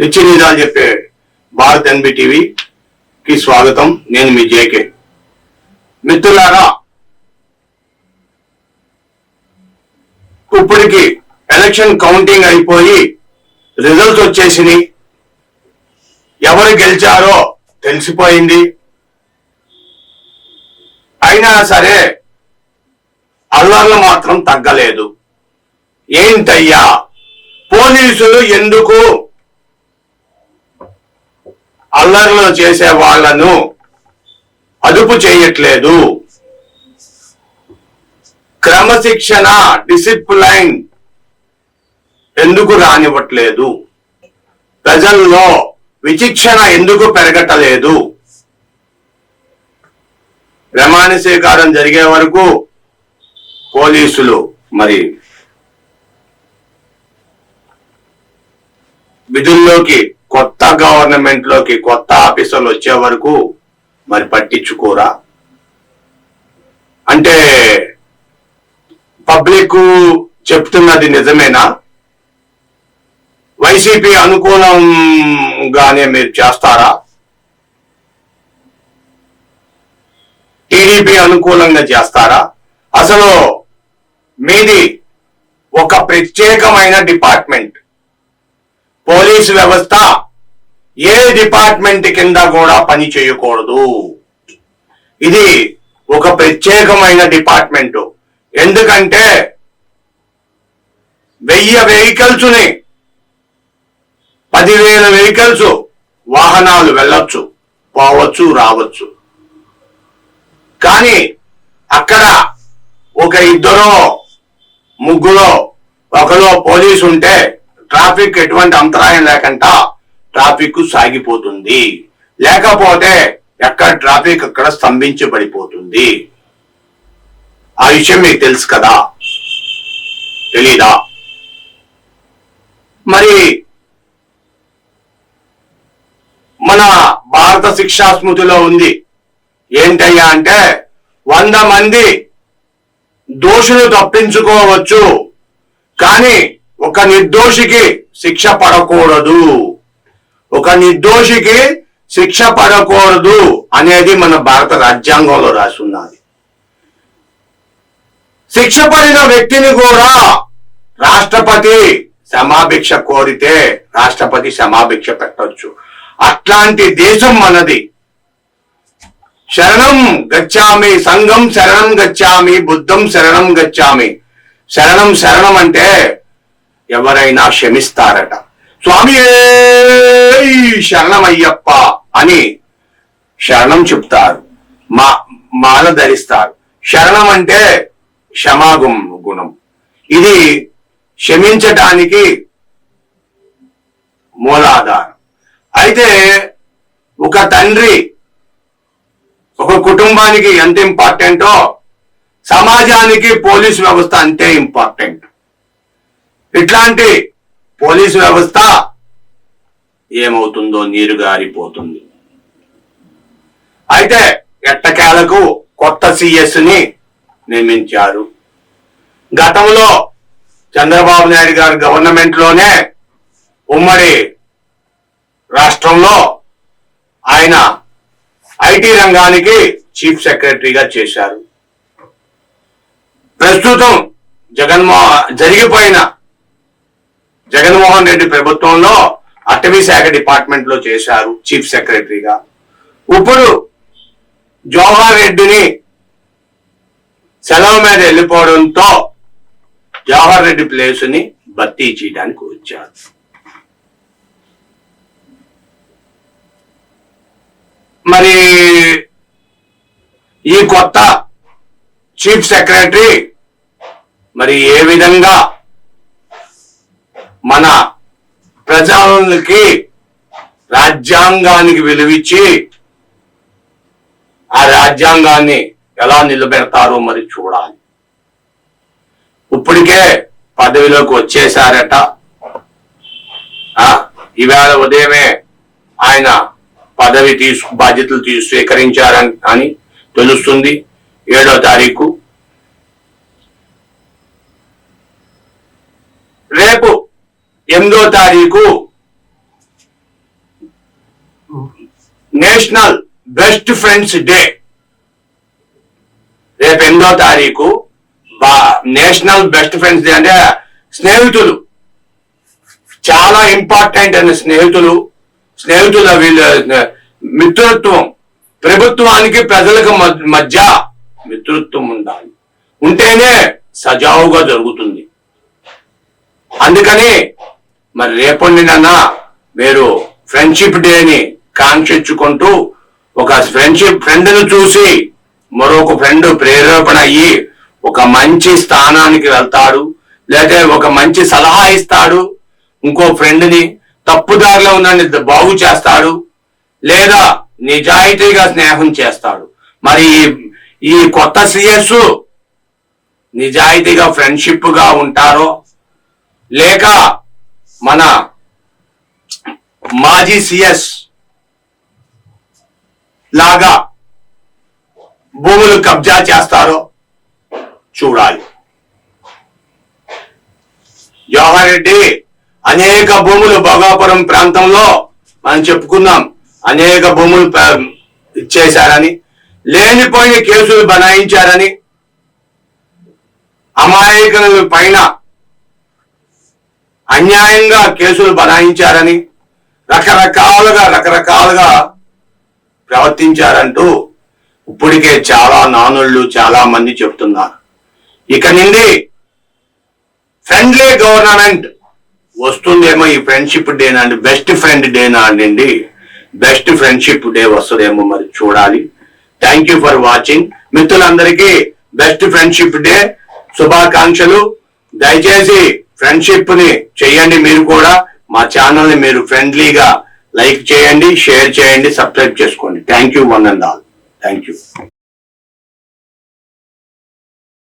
నిత్య నిజాలు చెప్పే భారత్ ఎన్బి టీవీకి స్వాగతం. నేను మీ జేకే. మిత్రులారా ఇప్పటికి ఎలక్షన్ కౌంటింగ్ అయిపోయి రిజల్ట్స్ వచ్చేసినాయి. ఎవరు గెలిచారో తెలిసిపోయింది. అయినా సరే అల్లర్లు మాత్రం తగ్గలేదు. ఏంటయ్యా? పోలీసులు ఎందుకు అల్లర్లు చేసే వాళ్ళను అదుపు చేయట్లేదు. క్రమశిక్షణ డిసిప్లైన్ ఎందుకు రానివ్వట్లేదు? ప్రజల్లో విచిక్షణ ఎందుకు పెరగటలేదు? ప్రమాణ స్వీకారం జరిగే వరకు పోలీసులు మరి విధుల్లోకి గవర్నమెంట్లోకి కొత్త ఆఫీసర్లు వచ్చే వరకు మరి పట్టించుకోరా? అంటే పబ్లిక్ చెప్తున్నది నిజమేనా? వైసీపీ అనుకూలంగానే మీరు చేస్తారా? టీడీపీ అనుకూలంగా చేస్తారా? అసలు మీది ఒక ప్రత్యేకమైన డిపార్ట్మెంట్ పోలీసు వ్యవస్థ ఏ డిపార్ట్మెంట్ కింద కూడా పని చేయకూడదు. ఇది ఒక ప్రత్యేకమైన డిపార్ట్మెంట్. ఎందుకంటే వెయ్యి వెహికల్స్ని పదివేల వెహికల్స్ వాహనాలు వెళ్ళొచ్చు పోవచ్చు రావచ్చు. కానీ అక్కడ ఒక ఇద్దరో ముగ్గురో ఒకరో పోలీసు ఉంటే ట్రాఫిక్ ఎటువంటి అంతరాయం లేకుండా ట్రాఫిక్ సాగిపోతుంది. లేకపోతే ఎక్కడ ట్రాఫిక్ అక్కడ స్తంభించబడిపోతుంది. ఆ విషయం మీకు తెలుసు కదా? తెలీదా? మరి మన భారత శిక్షా స్మృతిలో ఉంది. ఏంటయ్యా అంటే వంద మంది దోషులు తప్పించుకోవచ్చు. కానీ ఒక నిర్దోషికి శిక్ష పడకూడదు. ఒక నిర్దోషికి శిక్ష పడకూడదు అనేది మన భారత రాజ్యాంగంలో రాసున్నది శిక్ష పడిన వ్యక్తిని కూడా రాష్ట్రపతి క్షమాభిక్ష కోరితే రాష్ట్రపతి క్షమాభిక్ష పెట్టొచ్చు. అట్లాంటి దేశం మనది. శరణం గచ్చామి సంఘం శరణం గచ్చామి బుద్ధం శరణం గచ్చామి. శరణం శరణం అంటే ఎవరైనా క్షమిస్తారట. స్వామి శరణమయ్యప్ప అని శరణం చెప్తారు. మా మాల ధరిస్తారు. శరణం అంటే క్షమాగుం గుణం. ఇది క్షమించటానికి మూలాధారం. అయితే ఒక తండ్రి ఒక కుటుంబానికి ఎంత ఇంపార్టెంటో సమాజానికి పోలీస్ వ్యవస్థ అంతే ఇంపార్టెంట్. ఇట్లాంటి పోలీసు వ్యవస్థ ఏమవుతుందో నీరు గారిపోతుంది. అయితే ఎట్టకేలకు కొత్త సిఎస్ని నియమించారు. గతంలో చంద్రబాబు నాయుడు గారి గవర్నమెంట్లోనే ఉమ్మడి రాష్ట్రంలో ఆయన ఐటీ రంగానికి చీఫ్ సెక్రటరీగా చేశారు. ప్రస్తుతం జగన్మోహన్ జరిగిపోయిన జగన్మోహన్ రెడ్డి ప్రభుత్వంలో అటవీ శాఖ డిపార్ట్మెంట్లో చేశారు చీఫ్ సెక్రటరీగా. ఇప్పుడు జవహర్ రెడ్డిని సెలవు మీద వెళ్ళిపోవడంతో జవహర్ రెడ్డి ప్లేస్ని భర్తీ చేయడానికి వచ్చారు. మరి ఈ కొత్త చీఫ్ సెక్రటరీ మరి ఏ విధంగా మన ప్రజలకి రాజ్యాంగానికి విలువిచ్చి ఆ రాజ్యాంగాన్ని ఎలా నిలబెడతారో మరి చూడాలి. ఇప్పటికే పదవిలోకి వచ్చేసారట ఆ, ఈవేళ ఉదయమే ఆయన పదవి తీసు బాధ్యతలు తీసు స్వీకరించారని అని తెలుస్తుంది. ఏడో తారీఖు రేపు ఎనిమిదో తారీఖు నేషనల్ బెస్ట్ ఫ్రెండ్స్ డే. రేపు ఎనిమిదో తారీఖు బా నేషనల్ బెస్ట్ ఫ్రెండ్స్ డే అంటే స్నేహితులు. చాలా ఇంపార్టెంట్ అయిన స్నేహితులు. స్నేహితుల వీళ్ళ మిత్రత్వం. ప్రభుత్వానికి ప్రజలకు మధ్య- మధ్య మిత్రత్వం ఉండాలి. ఉంటేనే సజావుగా జరుగుతుంది. అందుకని మరి రేపొండినన్నా మీరు ఫ్రెండ్షిప్ డేని కాంక్షించుకుంటూ ఒక ఫ్రెండ్షిప్ ఫ్రెండ్ను చూసి మరొక ఫ్రెండ్ ప్రేరేపణ అయ్యి ఒక మంచి స్థానానికి వెళ్తాడు లేదా ఒక మంచి సలహా ఇస్తాడు ఇంకో ఫ్రెండ్ని తప్పుదారిలో ఉన్న బాగు చేస్తాడు లేదా నిజాయితీగా స్నేహం చేస్తాడు. మరి ఈ- ఈ కొత్త సిఎస్ నిజాయితీగా ఫ్రెండ్షిప్గా ఉంటారో లేక మన మాజీ సిఎస్ లాగా భూములు కబ్జా చేస్తారో చూడాలి. జవహర్ రెడ్డి అనేక భూములు భోగాపురం ప్రాంతంలో మనం చెప్పుకుందాం. అనేక భూములు ఇచ్చేశారని లేనిపోయిన కేసులు బనాయించారని అమాయకుల పైన అన్యాయంగా కేసులు బనాయించారని రకరకాలుగా రకరకాలుగా ప్రవర్తించారంటూ ఇప్పటికే చాలా నానుళ్ళు చాలా మంది చెప్తున్నారు. ఇక నుండి ఫ్రెండ్లీ గవర్నమెంట్ వస్తుందేమో ఈ ఫ్రెండ్షిప్ డే నాండి బెస్ట్ ఫ్రెండ్ డే నాండి బెస్ట్ ఫ్రెండ్షిప్ డే వస్తుందేమో మరి చూడాలి. Thank you for watching. మిత్రులందరికీ బెస్ట్ ఫ్రెండ్షిప్ డే శుభాకాంక్షలు. దయచేసి ఫ్రెండ్షిప్ని చేయండి మీరు కూడా. మా ఛానల్ని మీరు ఫ్రెండ్లీగా లైక్ చేయండి షేర్ చేయండి సబ్స్క్రైబ్ చేసుకోండి. Thank you one and all. Thank you.